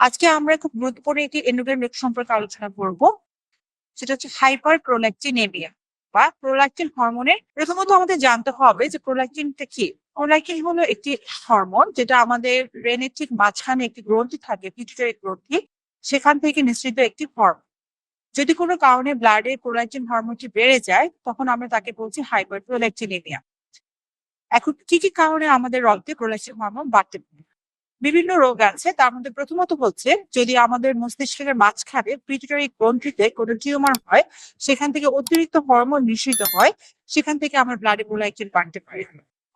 আজকে আমরা খুব গুরুত্বপূর্ণ একটি এন্ডোক্রাইন রোগ সম্পর্কে আলোচনা করব, সেটা হচ্ছে হাইপার প্রোল্যাকটিনেমিয়া বা প্রোল্যাকটিন হরমোনের প্রথমত আমাদের জানতে হবে যে প্রোল্যাকটিনটা কি? প্রোল্যাকটিন হলো একটি হরমোন যেটা আমাদের ব্রেনের ঠিক মাঝখানে একটি গ্রন্থি থাকে পিটুটারি গ্রন্থি, সেখান থেকে নিঃসৃত একটি হরমোন যদি কোনো কারণে ব্লাডে প্রোল্যাকটিন হরমোনটি বেড়ে যায়, তখন আমরা তাকে বলছি হাইপার প্রোল্যাকটিনেমিয়া এখন কি কি কারণে আমাদের রক্তে প্রোল্যাকটিন হরমোন বাড়তে পারে? বিভিন্ন রোগ আছে, তার মধ্যে প্রথমত হচ্ছে যদি আমাদের মস্তিষ্কের মাঝখানে পিটুটারি গ্রন্থিতে কোনো টিউমার হয়, সেখান থেকে অতিরিক্ত হরমোন নিঃসৃত হয়, সেখান থেকে আমার ব্লাডে প্রোলাইটিন বাড়তে পারে।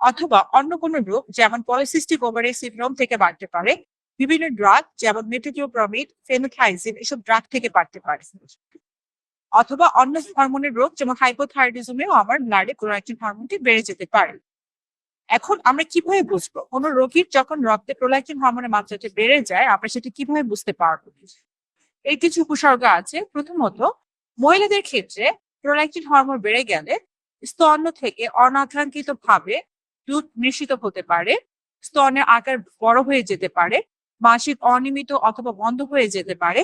অথবা অন্য কোনো রোগ যেমন পলিসিস্টিক ওভারি সিন্ড্রোম থেকে বাড়তে পারে, বিভিন্ন ড্রাগ যেমন মেটোকিওপ্রমিড ফেনোথাইজিন এসব ড্রাগ থেকে বাড়তে পারে। অথবা অন্য হরমোনের রোগ যেমন হাইপোথাইরয়েডিজমেও আমার ব্লাডে প্রোলাইটিন হরমোনটি বেড়ে যেতে পারে। এখন আমরা কীভাবে বুঝব? কোনো রোগীর যখন রক্তে প্রোলাকটিন হরমোনের মাত্রাটা বেড়ে যায়, আমরা সেটা কীভাবে বুঝতে পারব? এই কিছু উপসর্গ আছে। প্রথমত, মহিলাদের ক্ষেত্রে প্রোলাকটিন হরমোন বেড়ে গেলে স্তন্য থেকে অনাকাঙ্ক্ষিত ভাবে দুধ নিশ্চিত হতে পারে স্তনের আকার বড় হয়ে যেতে পারে মাসিক অনিয়মিত অথবা বন্ধ হয়ে যেতে পারে,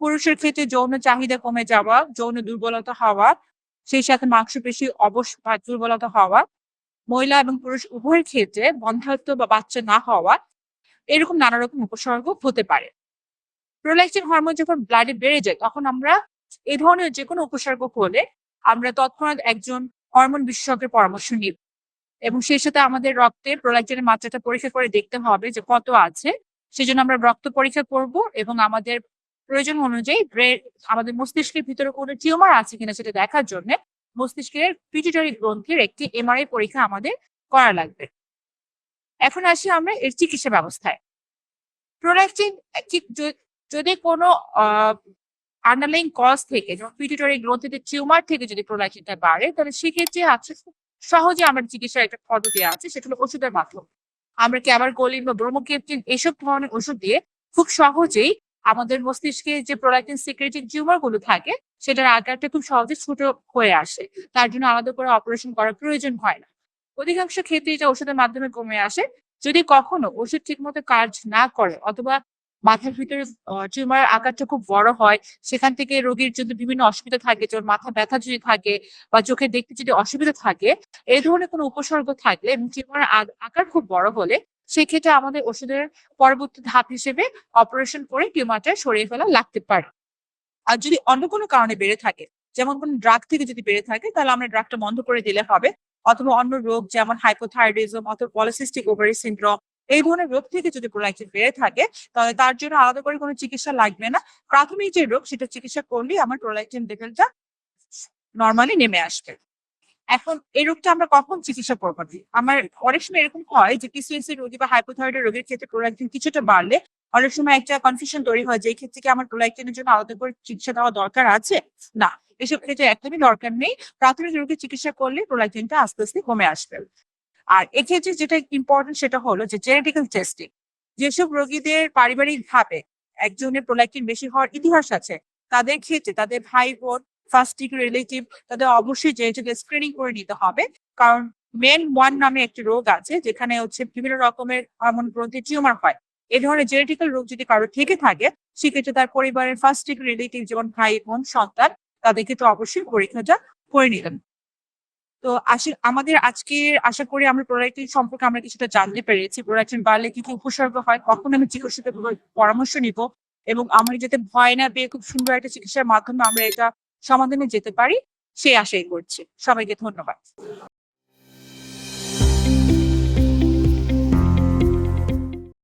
পুরুষের ক্ষেত্রে যৌন চাহিদা কমে যাওয়া, যৌন দুর্বলতা হওয়া, সেই সাথে মাংসপেশি অবশ বা দুর্বলতা হওয়া মহিলা এবং পুরুষ উভয়ের ক্ষেত্রে বন্ধাত্ম বা বাচ্চা না হওয়া এরকম নানা রকম উপসর্গ হতে পারে। প্রোল্যাকটিন হরমোন যখন ব্লাডে বেড়ে যায়, তখন আমরা এই ধরনের যে কোনো উপসর্গ হলে আমরা তৎক্ষণাৎ একজন হরমোন বিশেষজ্ঞের পরামর্শ নিব এবং সেই সাথে আমাদের রক্তে প্রোল্যাকটিনের মাত্রাটা পরীক্ষা করে দেখতে হবে যে কত আছে। সেজন্য আমরা রক্ত পরীক্ষা করব এবং আমাদের প্রয়োজন অনুযায়ী আমাদের মস্তিষ্কের ভিতরে কোনো টিউমার আছে কিনা সেটা দেখার জন্য মস্তিষ্কের পিটুটারি গ্রন্থির একটি এমআরআই পরীক্ষা আমাদের করা লাগবে। এখন আসি আমরা এর চিকিৎসা ব্যবস্থায়। প্রোডাক্টিন যদি কোনো আন্ডারলাইন কজ থেকে যেমন পিটুটারি গ্রন্থিতে টিউমার থেকে যদি প্রোডাক্টিনটা বাড়ে, তাহলে সেক্ষেত্রে আছে সহজে আমার চিকিৎসার একটা পদ্ধতি আছে, সেটা হলো ওষুধের মাধ্যমে। আমরা ক্যাবার গোলিন বা ব্রোমোকেপটিন এইসব ধরনের ওষুধ দিয়ে খুব সহজেই আমাদের মস্তিষ্কে যে প্রোলাইটিন সিক্রেটিং টিউমারগুলো থাকে সেটার আকারটা খুব সহজে ছোট হয়ে আসে। তার জন্য আলাদা করে অপারেশন করার প্রয়োজন হয় না। অধিকাংশ ক্ষেত্রে এটা ওষুধের মাধ্যমে কমে আসে। যদি কখনো ওষুধ ঠিকমতো কাজ না করে অথবা মাথার ভিতরে টিউমার আকারটা খুব বড় হয়, সেখান থেকে রোগীর যদি বিভিন্ন অসুবিধা থাকে, যেমন মাথা ব্যথা যদি থাকে বা চোখে দেখতে যদি অসুবিধা থাকে এই ধরনের কোনো উপসর্গ থাকলে টিউমার আকার খুব বড় হলে সেক্ষেত্রে আমাদের ওষুধের পরবর্তী ধাপ হিসেবে অপারেশন করে টিউমারটা সরিয়ে ফেলা লাগতে পারে। আর যদি অন্য কোনো কারণে বেড়ে থাকে, যেমন কোনো ড্রাগ থেকে যদি বেড়ে থাকে, তাহলে আমরা ড্রাগটা বন্ধ করে দিলে হবে। অথবা অন্য রোগ, যেমন হাইপোথাইরয়েডিজম অথবা পলিসিস্টিক ওভারি সিন্ড্রোম এই ধরনের রোগ থেকে যদি প্রোলাইটিস বেড়ে থাকে, তাহলে তার জন্য আলাদা করে কোনো চিকিৎসা লাগবে না। প্রাথমিক যে রোগ, সেটা চিকিৎসা করলেই আমার প্রোলাইটিন লেভেলটা নর্মালি নেমে আসবে। এখন এই রোগটা আমরা কখন চিকিৎসা করব? আমার অনেক সময় এরকম হয় যে পিসিএসসি রোগী বা হাইপোথাইরয়েড রোগীর ক্ষেত্রে প্রোলাইটিন কিছুটা বাড়লে অনেক সময় একটা কনফিউশন তৈরি হয় যে ক্ষেত্রে কি আমার প্রোলাইটিনের জন্য আলাদা করে চিকিৎসা দেওয়া দরকার আছে? না, এসব ক্ষেত্রে একদমই দরকার নেই। প্রাথমিক রোগীর চিকিৎসা করলে প্রোলাইটিনটা আস্তে আস্তে কমে আসবে। আর এক্ষেত্রে যেটা ইম্পর্টেন্ট সেটা হলো যে জেনেটিক্যাল টেস্টিং যেসব রোগীদের পারিবারিক ভাবে একজনের প্রোলাইটিন বেশি হওয়ার ইতিহাস আছে, তাদের ক্ষেত্রে তাদের ভাই বোন ফার্স্ট রিলেটিভ তাদের অবশ্যই জেনেটিক স্ক্রিনিং করে নিতে হবে। কারণ মেন ওয়ান নামে একটি রোগ আছে, যেখানে হচ্ছে বিভিন্ন রকমের হরমোন গ্রন্থি টিউমার হয়। এই ধরনের জেনেটিক্যাল রোগ যদি কারও থেকে থাকে, সেক্ষেত্রে তার পরিবারের ফার্স্ট রিলেটিভ যেমন ভাই বোন, সন্তান তাদেরকে তো অবশ্যই পরীক্ষাটা করে নিলেন তো আসলে আমাদের আজকে আশা করি আমরা প্রোডাক্টিন সম্পর্কে আমরা কিছুটা জানতে পেরেছি। প্রোডাক্টিন বাড়লে কি কি উপসর্গ হয়, কখন আমি চিকিৎসকের পরামর্শ নিব এবং আমরা যাতে ভয় না পেয়ে খুব সুন্দর একটা চিকিৎসার মাধ্যমে আমরা এটা সমাধানে যেতে পারি, সেই আশাই করছি। সবাইকে ধন্যবাদ।